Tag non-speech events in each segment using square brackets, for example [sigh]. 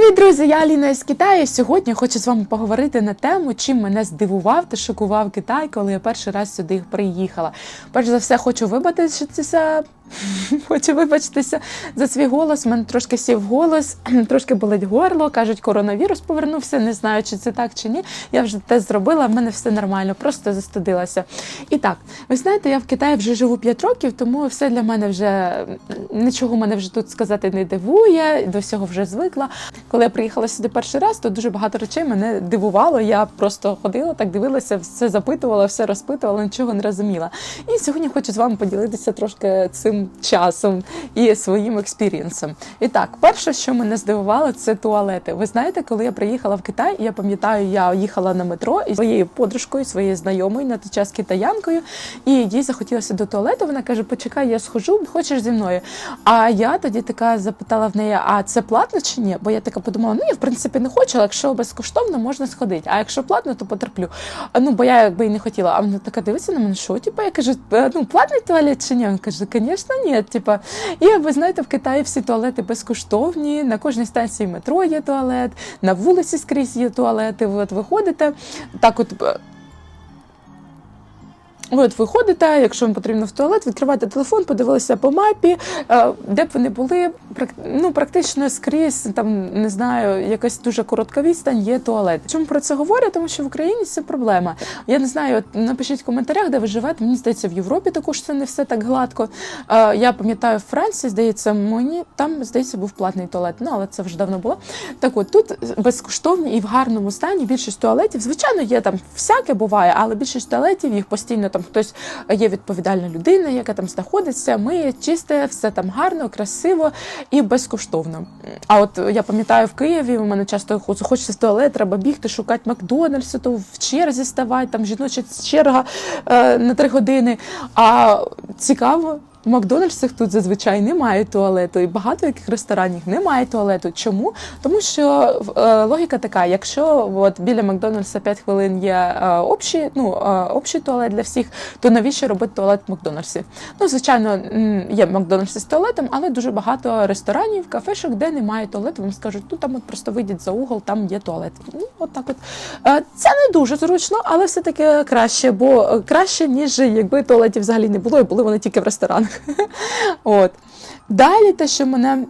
Привіт, друзі! Я Аліна із Китаю. Сьогодні хочу з вами поговорити на тему, чим мене здивував та шокував Китай, коли я перший раз сюди приїхала. Перш за все, хочу вибачитися. [laughs] Хочу вибачитися за свій голос. Мене трошки сів голос, [clears throat] трошки болить горло. кажуть, коронавірус повернувся. Не знаю, чи це так чи ні. Я вже тест зробила, в мене все нормально, просто застудилася. І так, ви знаєте, я в Китаї вже живу 5 років, тому все для мене вже нічого мене вже тут сказати не дивує. До всього вже звикла. Коли я приїхала сюди перший раз, то дуже багато речей мене дивувало. Я просто ходила, так дивилася, все запитувала, все розпитувала, нічого не розуміла. І сьогодні хочу з вами поділитися трошки цим часом і своїм експірієнсом. І так, перше, що мене здивувало, це туалети. Ви знаєте, коли я приїхала в Китай, я пам'ятаю, я їхала на метро із своєю подружкою, своєю знайомою на той час китаянкою, і їй захотілося до туалету. Вона каже: Почекай, я схожу, хочеш зі мною. А я тоді така запитала в неї: а це платно чи ні? Бо я така подумала, ну я в принципі не хочу, але якщо безкоштовно, можна сходити. А якщо платно, то потерплю. Ну, бо я якби і не хотіла. А вона така дивиться на мене, що типу, я кажу, «Е, ну платний туалет чи ні? Він каже, звісно, ні. Типа, і ви знаєте, в Китаї всі туалети безкоштовні. На кожній станції метро є туалет, на вулиці скрізь є туалети. Ви от виходите, так от. Ви от виходите, якщо вам потрібно в туалет, відкриваєте телефон, подивилися по мапі, е, де б вони були, ну, практично скрізь, там, не знаю, якась дуже коротка відстань, є туалет. Чому про це говорю? Тому що в Україні це проблема. Я не знаю, от напишіть в коментарях, де ви живете. Мені здається, в Європі також це не все так гладко. Е, Я пам'ятаю, в Франції, здається, мені там, здається, був платний туалет. Ну, але це вже давно було. Так от тут безкоштовні і в гарному стані більшість туалетів. Звичайно, є там всяке буває, але більшість туалетів їх постійно там хтось є відповідальна людина, яка там знаходиться, миє, чисте, все там гарно, красиво і безкоштовно. А от я пам'ятаю в Києві, у мене часто хоч- хочеться в туалет, треба бігти, шукати Макдональдс, то в черзі ставати, там жіноча черга е, на три години. А цікаво. В Макдональдсах тут зазвичай немає туалету, і багато яких ресторанів немає туалету. Чому? Тому що е, логіка така: якщо от біля Макдональдса 5 хвилин є е, общий, ну, е, общий туалет для всіх, то навіщо робити туалет в Макдональдсі? Ну, звичайно, є Макдональдси з туалетом, але дуже багато ресторанів, кафешок, де немає туалету. Вам скажуть, ну там от просто вийдіть за угол, там є туалет. Ну, от так от. Е, Це не дуже зручно, але все-таки краще, бо е, краще, ніж якби туалетів взагалі не було, і були вони тільки в ресторанах. [laughs] От. Далі те, що мене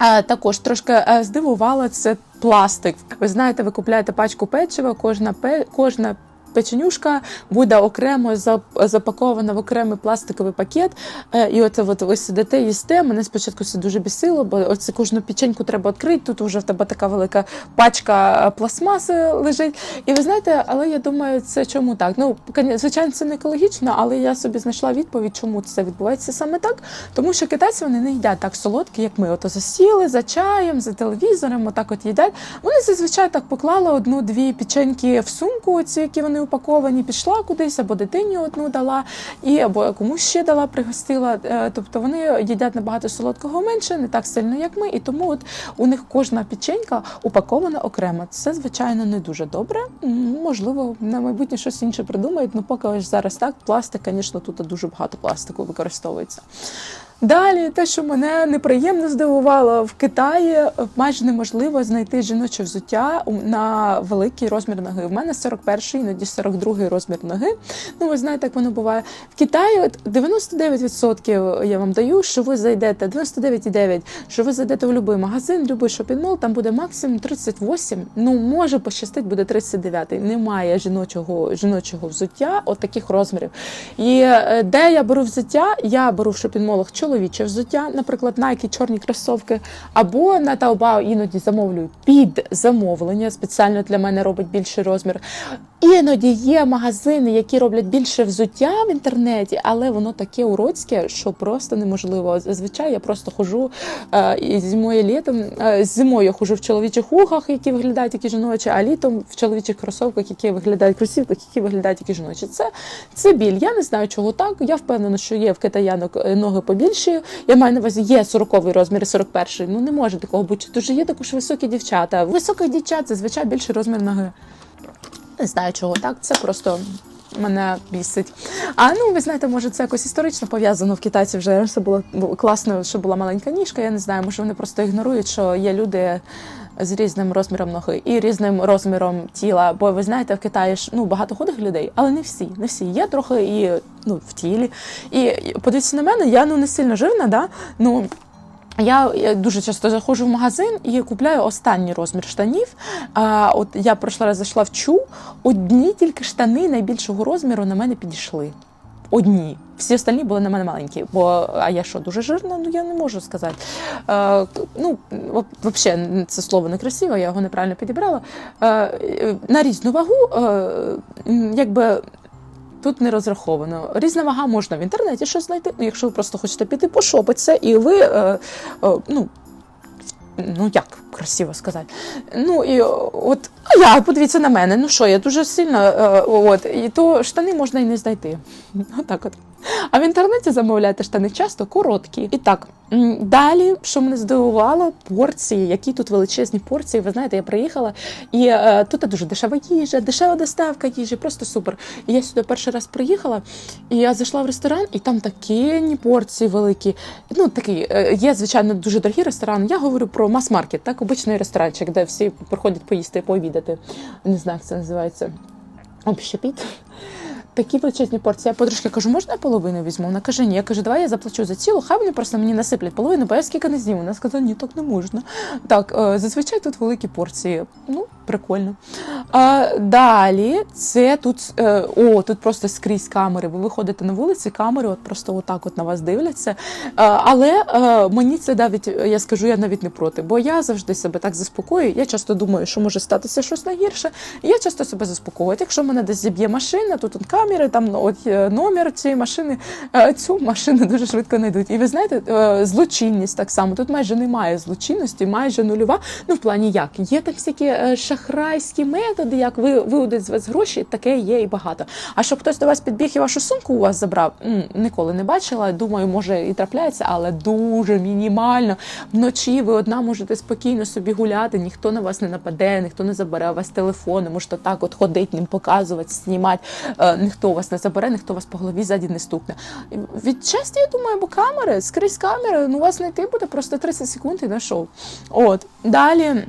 е, також трошки е, здивувало, це пластик. Ви знаєте, ви купляєте пачку печива, кожна, кожна печенюшка буде окремо запакована в окремий пластиковий пакет. Е, І оце от ви сидите, їсте. Мене спочатку це дуже бісило, бо оце кожну печеньку треба відкрити. Тут вже в тебе така велика пачка е, пластмаси лежить. І ви знаєте, але я думаю, це чому так? Ну, звичайно, це не екологічно, але я собі знайшла відповідь, чому це відбувається саме так. Тому що китайці вони не їдять так солодкі, як ми. Ото засіли за чаєм, за телевізором, отак от їдять. Вони зазвичай так поклали одну-дві печеньки в сумку, ці, які вони упаковані, пішла кудись, або дитині одну дала, і або комусь ще дала, пригостила. Е, Тобто вони їдять набагато солодкого менше, не так сильно, як ми. І тому от у них кожна печенька упакована окремо. Це, звичайно, не дуже добре. Можливо, на майбутнє щось інше придумають. Ну, поки ось зараз так, пластик, звісно, тут дуже багато пластику використовується. Далі, те, що мене неприємно здивувало, в Китаї майже неможливо знайти жіноче взуття на великий розмір ноги. У мене 41-й, іноді 42-й розмір ноги. Ну, ви знаєте, як воно буває. В Китаї 99% я вам даю, що ви зайдете, 99,9%, що ви зайдете в будь-який магазин, будь-який шопінг-мол, там буде максимум 38, ну, може пощастить, буде 39. Немає жіночого, жіночого взуття от таких розмірів. І е, де я беру взуття, я беру в шопінг-молах чоловіче взуття, наприклад, Nike чорні кросовки, або на Taobao іноді замовлюю під замовлення, спеціально для мене робить більший розмір. Іноді є магазини, які роблять більше взуття в інтернеті, але воно таке уродське, що просто неможливо. Зазвичай я просто хожу е, і зимою літом. Е, зимою я хожу в чоловічих угах, які виглядають як і жіночі, а літом в чоловічих кросовках, які виглядають кросівках, які виглядають як і жіночі. Це, це біль. Я не знаю, чого так. Я впевнена, що є в китаянок е, ноги побільші. Я маю на увазі, є 40-й розмір і 41-й. Ну не може такого бути. Дуже є також високі дівчата. Високих дівчат зазвичай більший розмір ноги. Не знаю, чого так. Це просто мене бісить. А ну ви знаєте, може це якось історично пов'язано в китайців вже все було класно, що була маленька ніжка. Я не знаю, може вони просто ігнорують, що є люди. з різним розміром ноги і різним розміром тіла. Бо ви знаєте, в Китаї ж ну багато худих людей, але не всі. Не всі є трохи і ну в тілі. І подивіться на мене, я ну не сильно жирна, да ну. Я дуже часто заходжу в магазин і купляю останній розмір штанів. А от я пройшла раз зайшла в чу, одні тільки штани найбільшого розміру на мене підійшли. Одні. Всі остальні були на мене маленькі. Бо а я що, дуже жирна? Ну я не можу сказати. Е, ну, взагалі, це слово некрасиве, я його неправильно підібрала. Е, е, на різну вагу, е, якби. Тут не розраховано. Різна вага можна в інтернеті щось знайти. Ну, якщо ви просто хочете піти пошопитися, і ви е, е, ну, ну як красиво сказати. Ну і от а я подивіться на мене. Ну що, я дуже сильно, е, от і то штани можна і не знайти. Отак от. А в інтернеті замовляєте штани часто короткі. І так, далі, що мене здивувало, порції, які тут величезні порції. Ви знаєте, я приїхала, і е, тут дуже дешева їжа, дешева доставка їжі, просто супер. І я сюди перший раз приїхала, і я зайшла в ресторан, і там такі порції великі. Ну, такий, е, є, звичайно, дуже дорогі ресторани. Я говорю про мас-маркет, так, обичний ресторанчик, де всі приходять поїсти, пообідати. Не знаю, як це називається. Общепіт. Такі величезні порції. Я подружки кажу, можна я половину візьму? Вона каже, ні. Я кажу, давай я заплачу за цілу, хай вони просто мені насиплять половину, бо я скільки не з'їм. Вона сказала, ні, так не можна. Так, е, зазвичай тут великі порції. Ну, прикольно. А, далі це тут е, о, тут просто скрізь камери. Ви виходите на вулиці, камери от просто отак от на вас дивляться. А, але е, мені це навіть, я скажу, я навіть не проти, бо я завжди себе так заспокоюю. Я часто думаю, що може статися щось найгірше. Я часто себе заспокоюю. Якщо мене десь зіб'є машина, тут от камери, там от е, номер цієї машини, е, цю машину [laughs] дуже швидко знайдуть. І ви знаєте, е, злочинність так само. Тут майже немає злочинності, майже нульова. Ну в плані як є там всякі е, шахрайські методи, як ви виводять з вас гроші, таке є і багато. А щоб хтось до вас підбіг і вашу сумку у вас забрав, ніколи не бачила. Думаю, може і трапляється, але дуже мінімально. Вночі ви одна можете спокійно собі гуляти, ніхто на вас не нападе, ніхто не забере у вас телефон, можете так от ходити, ним показувати, знімати. Ніхто вас не забере, ніхто вас по голові ззаді не стукне. Від честі, я думаю, бо камери, скрізь камери, ну вас знайти буде просто 30 секунд і знайшов. От далі.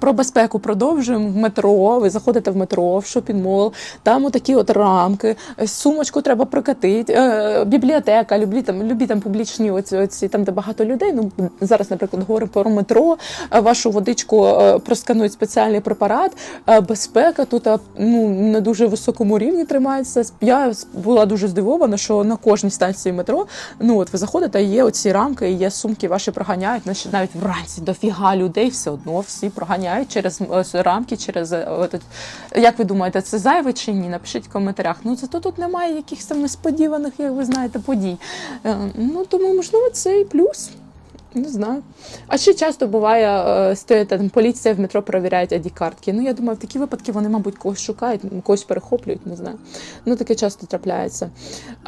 Про безпеку продовжуємо в метро. Ви заходите в метро, в шопінг-мол, там отакі от рамки, е, сумочку треба прокатити, е, бібліотека, любі там, любі там публічні оці, оці, там, де багато людей. Ну зараз, наприклад, говоримо про метро, е, вашу водичку просканують спеціальний препарат. Безпека тут ну на дуже високому рівні тримається. Я була дуже здивована, що на кожній станції метро, ну от ви заходите, є оці рамки, є сумки, ваші проганяють. Навіть навіть вранці дофіга людей все одно всі проганяють через е, рамки, через е, як ви думаєте, це зайве чи ні? Напишіть в коментарях. Ну зато тут немає якихось несподіваних, як ви знаєте, подій. Е, Ну тому можливо це і плюс. Не знаю. А ще часто буває, стоїть там поліція в метро перевіряють id картки. Ну я думаю, в такі випадки вони, мабуть, когось шукають, когось перехоплюють, не знаю. Ну таке часто трапляється.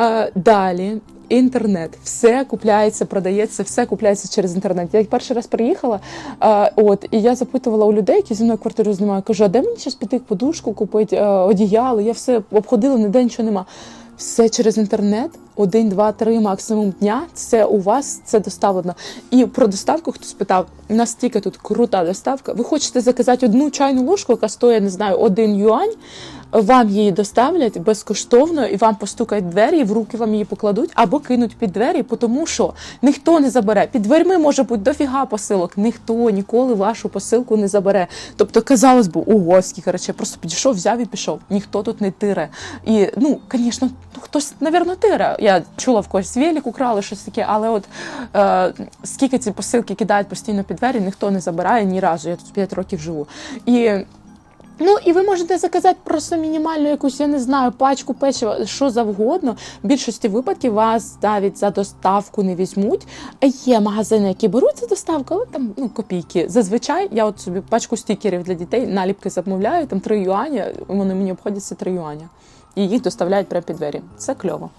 Е, Далі. Інтернет, все купляється, продається, все купляється через інтернет. Я перший раз приїхала, е, от і я запитувала у людей, які зі мною квартиру знімають, кажу, а де мені зараз піти подушку купити, е, одіяло? Я все обходила, ніде нічого нема. Все через інтернет, один, два, три максимум дня. Це у вас це доставлено. І про доставку хтось питав, настільки тут крута доставка. Ви хочете заказати одну чайну ложку, яка стоїть, не знаю, один юань. Вам її доставлять безкоштовно, і вам постукають двері, і в руки вам її покладуть або кинуть під двері, тому що ніхто не забере. Під дверми може бути дофіга посилок. Ніхто ніколи вашу посилку не забере. Тобто, казалось би, ого, скільки речей, просто підійшов, взяв і пішов. Ніхто тут не тире. І ну, звісно, хтось, навірно, тире. Я чула в когось велик украли щось таке, але от е, скільки ці посилки кидають постійно під двері, ніхто не забирає ні разу. Я тут 5 років живу. І Ну і ви можете заказати просто мінімальну якусь, я не знаю, пачку печива, що завгодно. В більшості випадків вас навіть за доставку не візьмуть. Є магазини, які беруть за доставку, але там ну копійки. Зазвичай я от собі пачку стікерів для дітей наліпки замовляю, там 3 юані, вони мені обходяться 3 юані. І їх доставляють прямо під двері. Це кльово.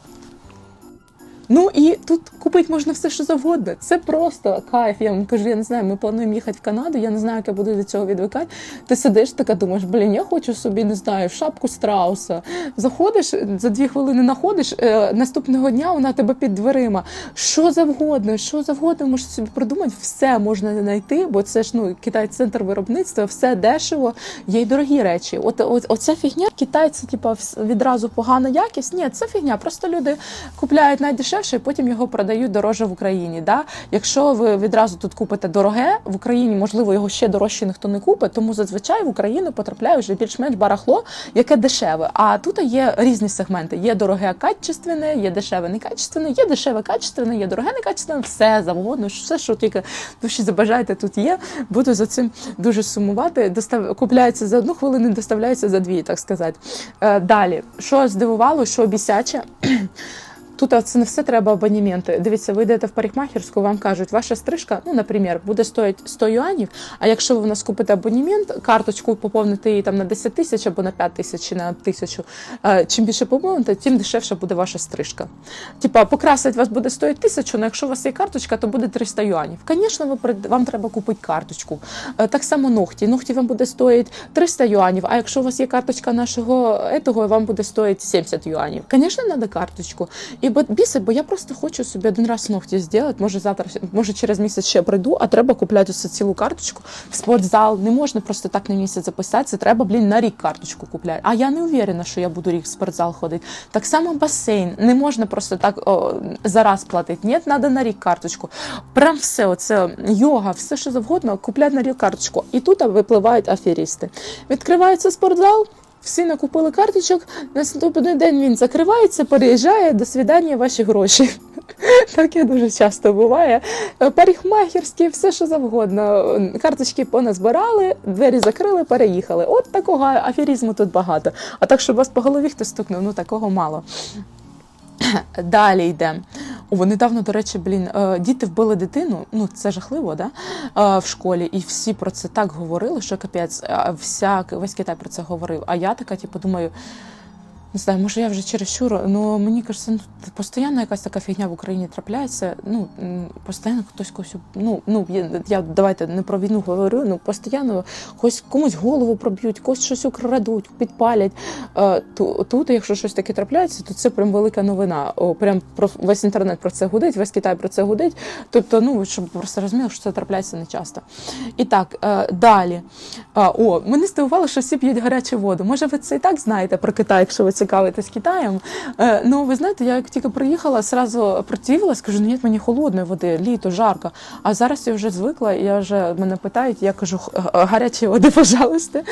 Ну і тут купити можна все, що завгодно. Це просто кайф. Я вам кажу, я не знаю, ми плануємо їхати в Канаду. Я не знаю, як я буду до цього відвикати. Ти сидиш така, думаєш, блін, я хочу собі, не знаю, шапку страуса. Заходиш за дві хвилини, знаходиш, е, наступного дня вона тебе під дверима. Що завгодно, що завгодно можеш собі придумати, все можна знайти, бо це ж ну Китай центр виробництва, все дешево, є й дорогі речі. От, от оця фігня, китайці, типа, відразу погана якість. Ні, це фігня. Просто люди купляють найдешевше і потім його продають дороже в Україні. Да? Якщо ви відразу тут купите дороге, в Україні можливо його ще дорожче ніхто не купить, тому зазвичай в Україну потрапляє вже більш-менш барахло, яке дешеве. А тут є різні сегменти: є дороге качественне, є дешеве некачественне, є дешеве качественне, є дороге некачественне, все завгодно, все, що тільки душі забажаєте, тут є. Буду за цим дуже сумувати. Достав... Купляється за одну хвилину, доставляється за дві, так сказати. Е, далі, що здивувало, що бісяче. Тут це не все треба абонементи. Дивіться, ви йдете в парикмахерську, вам кажуть, ваша стрижка, ну, наприклад, буде стоїти 100 юанів. А якщо ви в нас купите абонемент, карточку поповните її там на 10 тисяч або на 5 тисяч чи на тисячу. е, Чим більше поповните, тим дешевше буде ваша стрижка. Типа, покрасить вас буде стоїти тисячу, але якщо у вас є карточка, то буде 300 юанів. Звісно, вам треба купити карточку. Е, Так само ногті. Ногті вам буде стоїти 300 юанів, а якщо у вас є карточка нашого етого, вам буде стоїти 70 юанів. Звісно, треба карточку. І бо біси, бо я просто хочу собі один раз ногті зробити. Може завтра, може через місяць ще прийду, а треба купляти ось цілу карточку в спортзал. Не можна просто так на місяць записатися. Треба, блін, на рік карточку купляти. А я не уверена, що я буду рік в спортзал ходити. Так само басейн. Не можна просто так о, за платити. Ні, треба на рік карточку. Прям все, оце йога, все що завгодно, купляти на рік карточку. І тут випливають аферісти. Відкривається спортзал. Всі накупили карточок, наступний день він закривається, переїжджає, до свідання ваші гроші. [laughs] Таке дуже часто буває. Парикмахерські, все що завгодно. Карточки поназбирали, двері закрили, переїхали. От такого аферізму тут багато. А так, щоб вас по голові хтось стукнув, ну такого мало. [clears throat] Далі йде. О, недавно, до речі, блін, е, діти вбили дитину. Ну це жахливо, да? Е, в школі, і всі про це так говорили, що капець, вся весь Китай про це говорив. А я така, типу, думаю. Не знаю, може я вже чересчур, ну мені кажеться, ну постійно якась така фігня в Україні трапляється. Ну постійно хтось когось ну, ну я, давайте не про війну говорю. Ну постійно когось комусь голову проб'ють, когось щось украдуть, підпалять. Ту- тут, якщо щось таке трапляється, то це прям велика новина. О, прям про весь інтернет про це гудить, весь Китай про це гудить. Тобто, ну щоб просто розуміли, що це трапляється не часто. І так, е, далі. А, о, мене здивувало, що всі п'ють гарячу воду. Може, ви це і так знаєте про Китай, якщо ви цікавитесь Китаєм. Е, ну, ви знаєте, я як тільки приїхала, сразу кажу, ні, мені холодної води, літо, жарко. А зараз я вже звикла, і я вже мене питають, я кажу, гарячі води, [laughs] пожалуйста.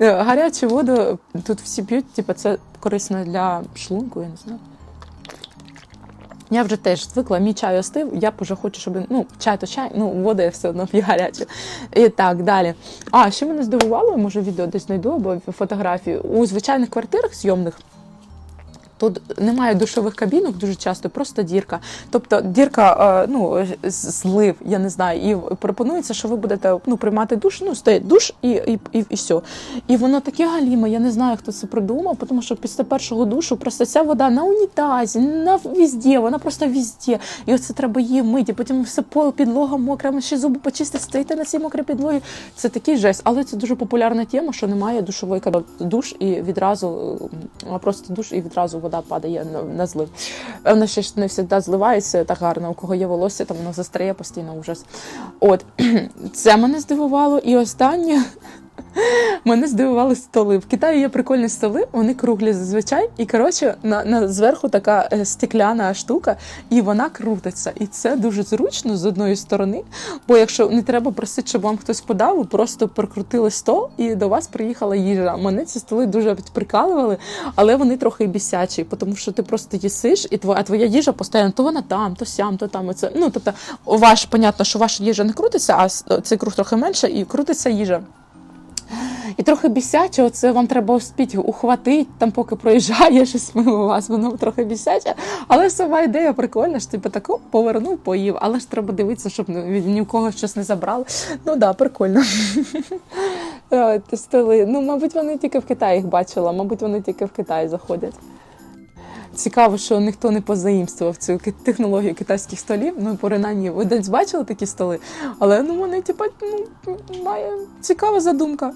Е, Гарячу воду тут всі п'ють, типу, це корисно для шлунку, я не знаю. Я вже теж звикла, мій чай остив, я вже хочу, щоб ну, чай то чай, ну, воду я все одно п'ю гарячу. І так, далі. А, що мене здивувало, може відео десь знайду або фотографію. У звичайних квартирах зйомних Тут немає душових кабінок дуже часто, просто дірка. Тобто дірка, е, ну злив, я не знаю, і пропонується, що ви будете ну, приймати душ, ну стоїть душ і, і, і, і все. І воно таке галіме, я не знаю, хто це придумав, тому що після першого душу просто ця вода на унітазі, на візді, вона просто візді. І оце треба її мити, потім все пол, підлога мокра, ще зуби почистити, стоїте на цій мокрій підлогі. Це такий жесть, але це дуже популярна тема, що немає душової. Душ і відразу просто душ і відразу вода падає на, злив. Вона ще ж не завжди зливається так гарно. У кого є волосся, там воно застряє постійно ужас. От [clears throat] це мене здивувало. І останнє. Мене здивували столи. В Китаї є прикольні столи, вони круглі зазвичай. І коротше, на, на зверху така е, стекляна штука, і вона крутиться. І це дуже зручно з одної сторони. Бо якщо не треба просити, щоб вам хтось подав, ви просто прикрутили стол і до вас приїхала їжа. Мене ці столи дуже прикалували, але вони трохи бісячі, тому що ти просто їсиш, і твоя, а твоя їжа постійно то вона там, то сям, то там. Оце. Ну тобто, ваш, понятно, що ваша їжа не крутиться, а цей круг трохи менше, і крутиться їжа. І трохи бісяче, оце вам треба успіть ухватити, там поки проїжджає [laughs] щось мимо вас, воно трохи бісяче. Але сама ідея прикольна, що типу тако повернув, поїв, але ж треба дивитися, щоб ні в кого щось не забрали. Ну да, прикольно. [laughs] Е, столи. Ну, мабуть, вони тільки в Китаї їх бачила, мабуть, вони тільки в Китаї заходять. Цікаво, що ніхто не позаїмствував цю технологію китайських столів. Ну, принаймні, ви десь бачили такі столи, але ну вони, типу, ну, має цікава задумка.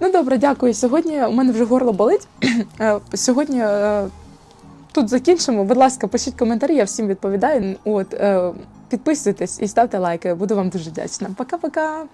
Ну добре, дякую. Сьогодні у мене вже горло болить. [clears throat] Е, Сьогодні е, тут закінчимо. Будь ласка, пишіть коментарі, я всім відповідаю. От, е, підписуйтесь і ставте лайки. Буду вам дуже вдячна. Пока-пока.